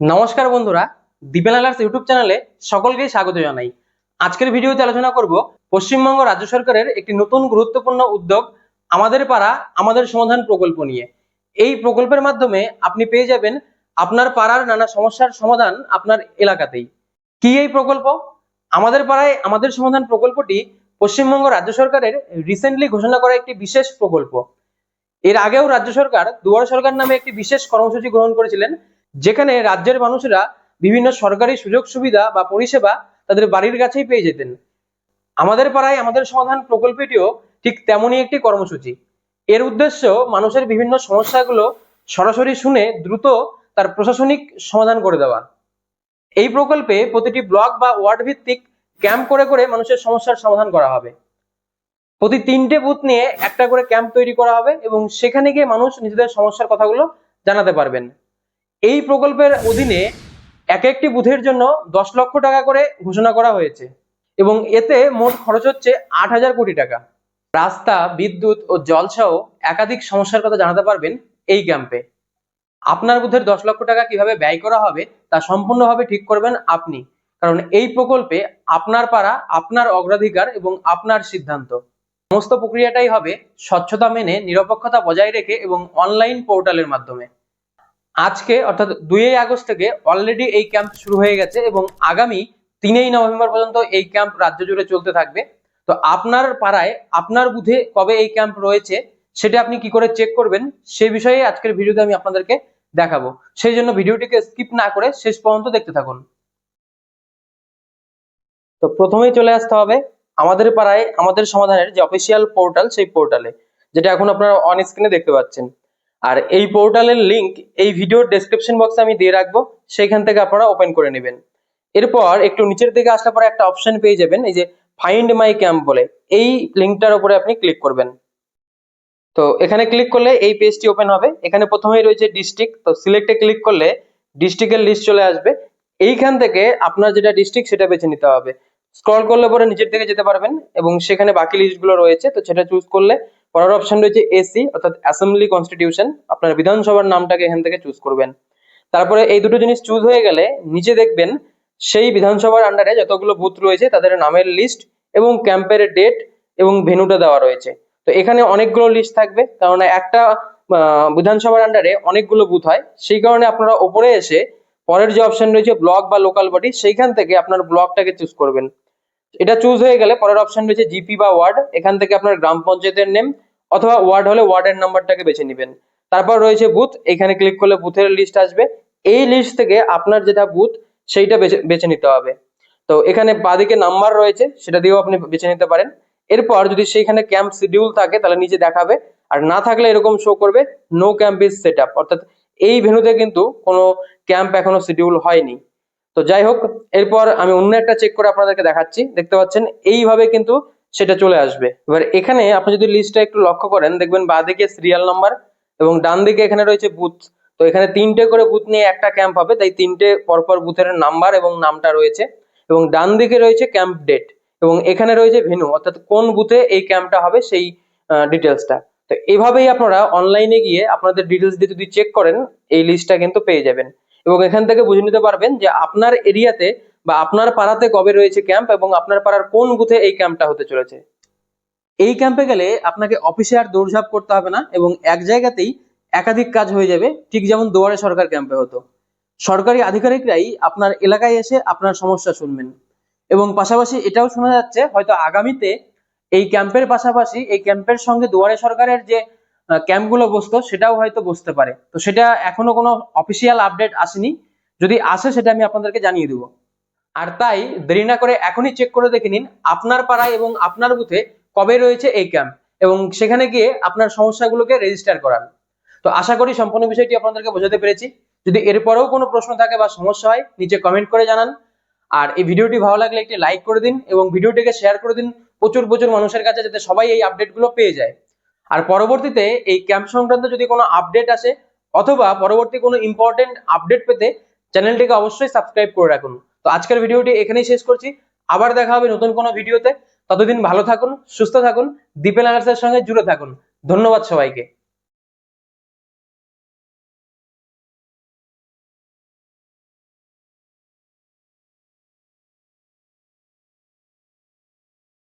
নমস্কার বন্ধুরা দীপেন আলার্স ইউটিউব চ্যানেলে সকলকে স্বাগত জানাই। আজকের ভিডিওতে আলোচনা করব পশ্চিমবঙ্গ রাজ্য সরকারের একটি নতুন গুরুত্বপূর্ণ উদ্যোগ, আমাদের পাড়া, আমাদের সমাধান প্রকল্প নিয়ে। এই প্রকল্পের মাধ্যমে আপনি পেয়ে যাবেন আপনার পাড়ার নানা সমস্যার সমাধান আপনার এলাকাতেই। কি এই প্রকল্প? আমাদের পাড়ায় আমাদের সমাধান প্রকল্পটি পশ্চিমবঙ্গ রাজ্য সরকারের রিসেন্টলি ঘোষণা করা একটি বিশেষ প্রকল্প। এর আগেও রাজ্য সরকার দুয়ার সরকার নামে একটি বিশেষ কর্মসূচি গ্রহণ করেছিলেন। যেখানে রাজ্যের মানুষরা বিভিন্ন সরকারি সুযোগ সুবিধা বা পরিষেবা তাদের বাড়ির কাছেই পেয়ে যেতেন। আমাদের পাড়ায় আমাদের সমাধান প্রকল্পটিও ঠিক তেমনই একটি কর্মসূচি। এর উদ্দেশ্য মানুষের বিভিন্ন সমস্যাগুলো সরাসরি শুনে দ্রুত তার প্রশাসনিক সমাধান করে দেওয়া। এই প্রকল্পে প্রতিটি ব্লক বা ওয়ার্ড ভিত্তিক ক্যাম্প করে করে মানুষের সমস্যার সমাধান করা হবে। প্রতি তিনটে বুথ নিয়ে একটা করে ক্যাম্প তৈরি করা হবে এবং সেখানে গিয়ে মানুষ নিজেদের সমস্যার কথাগুলো জানাতে পারবেন। এই প্রকল্পের অধীনে এক একটি বুথের জন্য দশ লক্ষ টাকা করে ঘোষণা করা হয়েছে এবং এতে মোট খরচ হচ্ছে আট হাজার কোটি টাকা। রাস্তা, বিদ্যুৎ ও জলসহ একাধিক সমস্যার কথা জানাতে পারবেন এই ক্যাম্পে। আপনার বুথের দশ লক্ষ টাকা কীভাবে ব্যয় করা হবে তা সম্পূর্ণভাবে ঠিক করবেন আপনি, কারণ এই প্রকল্পে আপনার পাড়া, আপনার অগ্রাধিকার এবং আপনার সিদ্ধান্ত। সমস্ত প্রক্রিয়াটাই হবে স্বচ্ছতা মেনে নিরপেক্ষতা বজায় রেখে এবং অনলাইন পোর্টালের মাধ্যমে। আজকে, অর্থাৎ দুই আগস্ট থেকে অলরেডি এই ক্যাম্প শুরু হয়ে গেছে এবং আগামী তিনই নভেম্বর পর্যন্ত এই ক্যাম্প রাজ্য জুড়ে চলতে থাকবে। তো আপনার পাড়ায়, আপনার বুথে কবে এই ক্যাম্প রয়েছে, সেটা আপনি কি করে চেক করবেন সেই বিষয়ে আজকের ভিডিওতে আমি আপনাদেরকে দেখাবো। সেই জন্য ভিডিওটিকে স্কিপ না করে শেষ পর্যন্ত দেখতে থাকুন। তো প্রথমেই চলে আসতে হবে আমাদের পাড়ায় আমাদের সমাধানের যে অফিসিয়াল পোর্টাল সেই পোর্টালে যেটা এখন আপনারা অন স্ক্রিনে দেখতে পাচ্ছেন। আর এই পোর্টালের লিংক এই ভিডিওর ডেসক্রিপশন বক্সে আমি দিয়ে রাখব, সেখান থেকে আপনারা ওপেন করে নেবেন। এরপর একটু নিচের দিকে আসলে পরে একটা অপশন পেয়ে যাবেন, এই যে ফাইন্ড মাই ক্যাম্প বলে, এই লিঙ্কটার উপরে আপনি ক্লিক করবেন। তো এখানে ক্লিক করলে এই পেজটি ওপেন হবে। এখানে প্রথমেই রয়েছে ডিস্ট্রিক্ট তো সিলেক্টে ক্লিক করলে ডিস্ট্রিক্টের লিস্ট চলে আসবে। এইখান থেকে আপনার যেটা ডিস্ট্রিক্ট সেটা বেছে নিতে হবে। স্ক্রল করলে পরে নিচের দিকে যেতে পারবেন, এবং সেখানে বাকি লিস্টগুলো রয়েছে, তো সেটা চুজ করলে পরের অপশন রয়েছে এসি অর্থাৎ অ্যাসেম্বলি কনস্টিটিউশন আপনার বিধানসভার নামটাকে এখান থেকে চুজ করবেন। তারপরে এই দুটো জিনিস চুজ হয়ে গেলে নিচে দেখবেন সেই বিধানসভার আন্ডারে যতগুলো বুথ রয়েছে, তাদের নামের লিস্ট এবং ক্যাম্পের ডেট এবং ভেনুটা দেওয়া রয়েছে। তো এখানে অনেকগুলো লিস্ট থাকবে কারণ একটা বিধানসভার আন্ডারে অনেকগুলো বুথ হয়। সেই কারণে আপনারা ওপরে এসে পরের যে অপশন রয়েছে ব্লক বা লোকাল বডি সেইখান থেকে আপনার ব্লকটাকে চুজ করবেন। এটা চুজ হয়ে গেলে পরের অপশন রয়েছে জিপি বা ওয়ার্ড এখান থেকে আপনার গ্রাম পঞ্চায়েতের নেম অথবা ওয়ার্ড হলে ওয়ার্ডের নাম্বারটাকে বেছে নেবেন। তারপর রয়েছে বুথ এখানে ক্লিক করলে বুথের লিস্ট আসবে। এই লিস্ট থেকে আপনার যেটা বুথ সেইটা বেছে নিতে হবে। তো এখানে বাদিকে নাম্বার রয়েছে, সেটা দিয়েও আপনি বেছে নিতে পারেন। এরপর যদি সেইখানে ক্যাম্প শিডিউল থাকে, তাহলে নিচে দেখাবে। আর না থাকলে এরকম শো করবে নো ক্যাম্প ইজ সেট অর্থাৎ এই ভেনুতে কিন্তু কোনো ক্যাম্প এখনও শিডিউল হয়নি। তো যাই হোক এরপর আমি অন্য একটা চেক করে আপনাদেরকে দেখাচ্ছি। দেখতে পাচ্ছেন, এইভাবে কিন্তু সেটা চলে আসবে। এবার এখানে আপনি যদি লিস্টটা একটু লক্ষ্য করেন, দেখবেন বাঁদিকে সিরিয়াল নাম্বার এবং ডান দিকে এখানে রয়েছে বুথ তো এখানে তিনটে করে বুথ নিয়ে একটা ক্যাম্প হবে, তাই তিনটে পরপর বুথের নাম্বার এবং নামটা রয়েছে। এবং ডান দিকে রয়েছে ক্যাম্প ডেট এবং এখানে রয়েছে ভেনু অর্থাৎ কোন বুথে এই ক্যাম্পটা হবে সেই ডিটেলসটা তো এইভাবেই আপনারা অনলাইনে গিয়ে আপনাদের ডিটেলস দিয়ে যদি চেক করেন, এই লিস্টটা কিন্তু পেয়ে যাবেন। এবং এখান থেকে বুঝে নিতে পারবেন যে আপনার এরিয়াতে বা আপনার পাড়াতে কবে রয়েছে ক্যাম্প এবং আপনার পাড়ার কোন বুথে এই ক্যাম্পটা হতে চলেছে। এই ক্যাম্পে গেলে আপনাকে অফিসে আর দৌড়ঝাঁপ করতে হবে না এবং এক জায়গাতেই একাধিক কাজ হয়ে যাবে, ঠিক যেমন দুয়ারে সরকার ক্যাম্পে হতো। সরকারি আধিকারিকরাই আপনার এলাকায় এসে আপনার সমস্যা শুনবেন এবং পাশাপাশি এটাও শোনা যাচ্ছে হয়তো আগামীতে এই ক্যাম্পের পাশাপাশি এই ক্যাম্পের সঙ্গে দুয়ারে সরকারের যে ক্যাম্পগুলো বসতো, সেটাও হয়তো বসতে পারে। তো সেটা এখনও কোনো অফিসিয়াল আপডেট আসেনি। যদি আসে, সেটা আমি আপনাদেরকে জানিয়ে দেবো। আর তাই দেরি না করে এখনই চেক করে দেখে নিন আপনার পাড়ায় এবং আপনার বুথে কবে রয়েছে এই ক্যাম্প এবং সেখানে গিয়ে আপনার সমস্যাগুলোকে রেজিস্টার করান। তো আশা করি সম্পূর্ণ বিষয়টি আপনাদেরকে বোঝাতে পেরেছি। যদি এরপরেও কোনো প্রশ্ন থাকে বা সমস্যা হয়, নিচে কমেন্ট করে জানান। আর এই ভিডিওটি ভালো লাগলে একটি লাইক করে দিন এবং ভিডিওটিকে শেয়ার করে দিন। প্রচুর প্রচুর মানুষের কাছে যাতে সবাই এই আপডেটগুলো পেয়ে যায়। আর পরবর্তীতে এই ক্যাম্প সংক্রান্ত যদি কোনো আপডেট আসে অথবা পরবর্তী কোনো ইম্পর্টেন্ট আপডেট পেতে চ্যানেলটিকে অবশ্যই সাবস্ক্রাইব করে রাখুন। তো আজকের ভিডিওটি এখানেই শেষ করছি। আবার দেখা হবে নতুন কোনো ভিডিওতে। ততদিন ভালো থাকুন, সুস্থ থাকুন, দীপেন আলার্সের সঙ্গে জুড়ে থাকুন। ধন্যবাদ সবাইকে।